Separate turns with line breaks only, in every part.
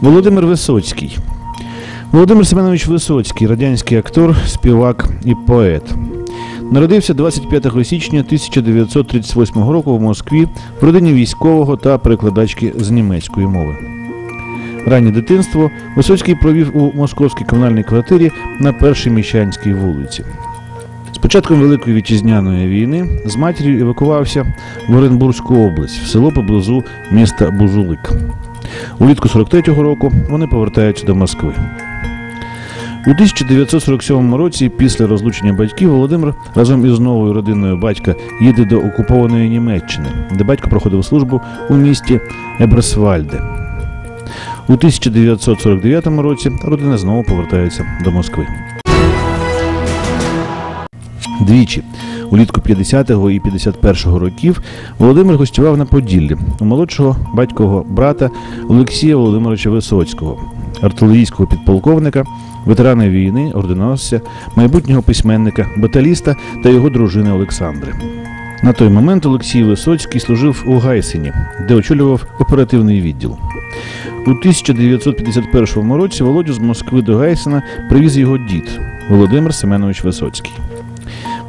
Володимир Висоцький. Володимир Семенович Висоцький, радянський актор, співак і поет. Народився 25 січня 1938 року в Москві в родині військового та перекладачки з німецької мови. Раннє дитинство Висоцький провів у московській комунальній квартирі на першій Міщанській вулиці. З початком Великої вітчизняної війни з матір'ю евакувався в Оренбурзьку область, в село поблизу міста Бузулик. Улітку 43-го року вони повертаються до Москви. У 1947 році, після розлучення батьків, Володимир разом із новою родиною батька їде до окупованої Німеччини, де батько проходив службу у місті Еберсвальде. У 1949 році родина знову повертається до Москви. Двічі улітку 50-го і 51-го років Володимир гостював на Поділлі у молодшого батькового брата Олексія Володимировича Висоцького, артилерійського підполковника, ветерана війни, орденосця, майбутнього письменника, баталіста та його дружини Олександри. На той момент Олексій Висоцький служив у Гайсині, де очолював оперативний відділ. У 1951 році Володю з Москви до Гайсина привіз його дід Володимир Семенович Висоцький.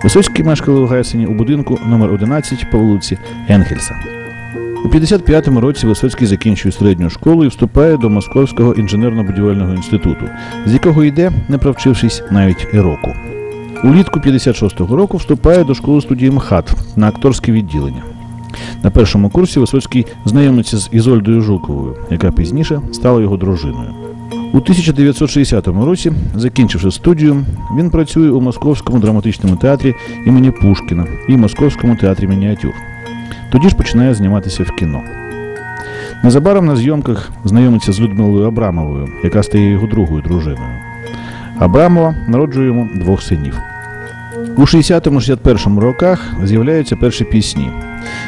Висоцький мешкали у Гайсині у будинку номер 11 по вулиці Енгельса. У 55-му році Висоцький закінчує середню школу і вступає до Московського інженерно-будівельного інституту, з якого йде, не провчившись навіть і року. Улітку 56-го року вступає до школи студії МХАТ на акторське відділення. На першому курсі Висоцький знайомиться з Ізольдою Жуковою, яка пізніше стала його дружиною. У 1960 році, закінчивши студію, він працює у Московському драматичному театрі імені Пушкіна і Московському театрі мініатюр. Тоді ж починає зніматися в кіно. Незабаром на зйомках знайомиться з Людмилою Абрамовою, яка стає його другою дружиною. Абрамова народжує йому двох синів. У 60-61 роках з'являються перші пісні.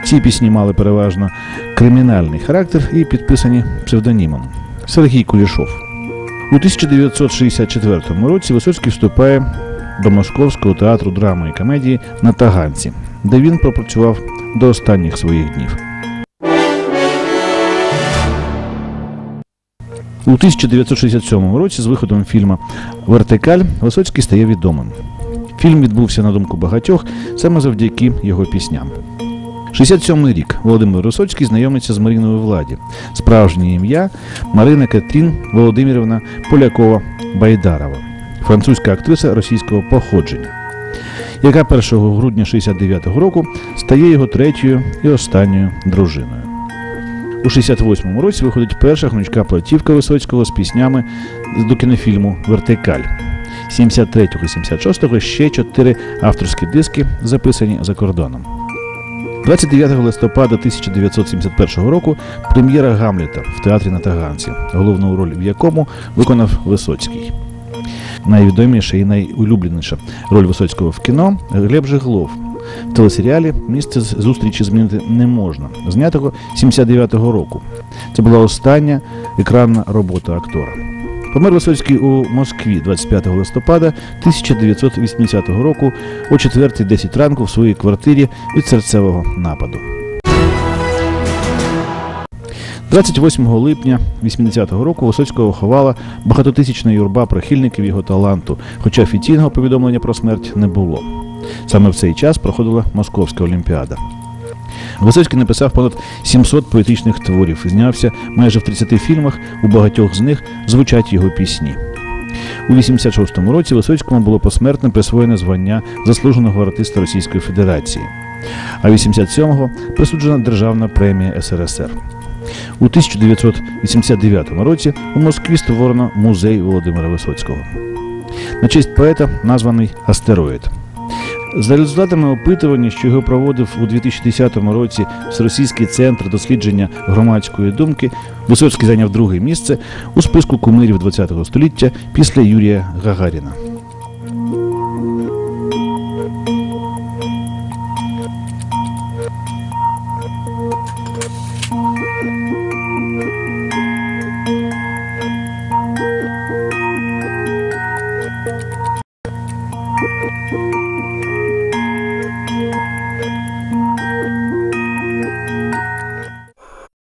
Ці пісні мали переважно кримінальний характер і підписані псевдонімом Сергій Кулішов. У 1964 році Висоцький вступає до Московського театру драми і комедії на Таганці, де він пропрацював до останніх своїх днів. У 1967 році з виходом фільму Вертикаль Висоцький стає відомим. Фільм відбувся на думку багатьох саме завдяки його пісням. 67-й рік Володимир Висоцький знайомиться з Маріною Владі. Справжнє ім'я Марина Катрін Володимирівна Полякова Байдарова, французька актриса російського походження, яка 1 грудня 69-го року стає його третьою і останньою дружиною. У 68-му році виходить перша гнучка платівка Висоцького з піснями до кінофільму Вертикаль. 73-го і 76-го ще чотири авторські диски записані за кордоном. 29 листопада 1971 року прем'єра Гамліта в театрі на Таганці, головну роль в якому виконав Висоцький. Найвідоміша і найулюбленіша роль Висоцького в кіно Глеб Жиглов. В телесеріалі місце зустрічі змінити не можна, знятого 79-го року. Це була остання екранна робота актора. Помер Висоцький у Москві 25 листопада 1980 року о 4.10 ранку в своїй квартирі від серцевого нападу. 28 липня 80-го року Висоцького ховала багатотисячна юрба прихильників його таланту, хоча офіційного повідомлення про смерть не було. Саме в цей час проходила Московська олімпіада. Висоцький написав понад 700 поетичних творів, знявся майже в 30 фільмах, у багатьох з них звучать його пісні. У 86-му році Висоцькому було посмертно присвоєне звання заслуженого артиста Російської Федерації, а 87-го присуджена Державна премія СРСР. У 1989 році у Москві створено музей Володимира Висоцького. На честь поета названий Астероїд. За результатами опитування, що його проводив у 2010 році Всеросійський центр дослідження громадської думки, Висоцький зайняв друге місце у списку кумирів ХХ століття після Юрія Гагаріна.